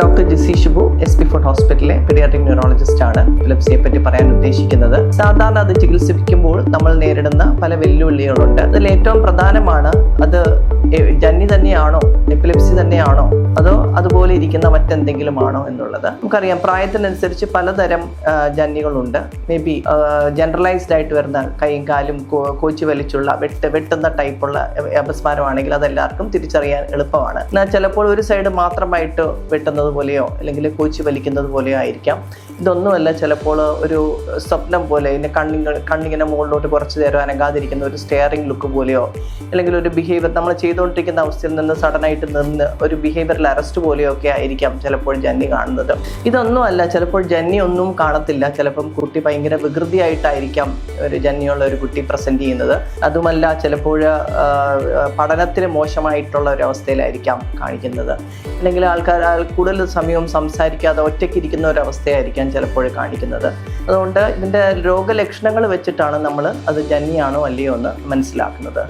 Doctor Jisi Shibu S P fort ഹോസ്പിറ്റലിലെ paediatric neurologist ആണ് ഫിലിപ്സിയെ പറ്റി പറയാൻ ഉദ്ദേശിക്കുന്നത്. സാധാരണ അത് ചികിത്സിക്കുമ്പോൾ നമ്മൾ നേരിടുന്ന പല വെല്ലുവിളികളുണ്ട്. അതിൽ ഏറ്റവും പ്രധാനമാണ് അത് ജന്നി തന്നെയാണോ എപ്പിലെപ്സി തന്നെയാണോ? അതോ അതുപോലെ ഇരിക്കുന്ന മറ്റെന്തെങ്കിലും ആണോ എന്നുള്ളത്? നമുക്കറിയാം പ്രായത്തിനനുസരിച്ച് പലതരം ജന്യങ്ങളുണ്ട് മേ ബി ജനറലൈസ്ഡ് ആയിട്ട് വരുന്ന കൈയും കാലും കോച്ചി വലിച്ചുള്ള വെട്ട് വെട്ടുന്ന ടൈപ്പുള്ള അപസ്മാരമാണെങ്കിൽ അതെല്ലാവർക്കും തിരിച്ചറിയാൻ എളുപ്പമാണ്. എന്നാൽ ചിലപ്പോൾ ഒരു സൈഡ് മാത്രമായിട്ട് വെട്ടുന്നത് പോലെയോ അല്ലെങ്കിൽ കോച്ചി വലിക്കുന്നത് പോലെയോ ആയിരിക്കാം. ഇതൊന്നുമല്ല ചിലപ്പോൾ ഒരു സ്വപ്നം പോലെ ഇതിന്റെ കണ്ണിങ്ങൾ കണ്ണിങ്ങനെ മുകളിലോട്ട് കുറച്ച് നേരം അനങ്ങാതിരിക്കുന്ന ഒരു സ്റ്റെയറിംഗ് ലുക്ക് പോലെയോ അല്ലെങ്കിൽ ഒരു ബിഹേവിയർ നമ്മൾ ചെയ്തുകൊണ്ടിരിക്കുന്ന അവസ്ഥയിൽ നിന്ന് സഡനായിട്ട് നിന്ന് ഒരു ബിഹേവിയറൽ അറസ്റ്റ് പോലെയൊക്കെ ആയിരിക്കാം ചിലപ്പോൾ ജന്നി കാണുന്നത്. ഇതൊന്നുമല്ല ചിലപ്പോൾ ജന്നി ഒന്നും കാണത്തില്ല. ചിലപ്പം കുട്ടി ഭയങ്കര വികൃതിയായിട്ടായിരിക്കാം ഒരു ജന്നിയുള്ള ഒരു കുട്ടി പ്രസന്റ് ചെയ്യുന്നത്. അതുമല്ല ചിലപ്പോൾ പഠനത്തിന് മോശമായിട്ടുള്ള ഒരു അവസ്ഥയിലായിരിക്കാം കാണിക്കുന്നത്. അല്ലെങ്കിൽ ആൾക്കാർ ആൾ കൂടുതൽ സമയവും സംസാരിക്കാതെ ഒറ്റയ്ക്ക് ഇരിക്കുന്ന ഒരു അവസ്ഥയായിരിക്കാം ചിലപ്പോൾ കാണിക്കുന്നത്. അതുകൊണ്ട് ഇതിന്റെ രോഗലക്ഷണങ്ങൾ വെച്ചിട്ടാണ് നമ്മൾ അത് ജന്നിയാണോ അല്ലയോ എന്ന് മനസ്സിലാക്കുന്നത്.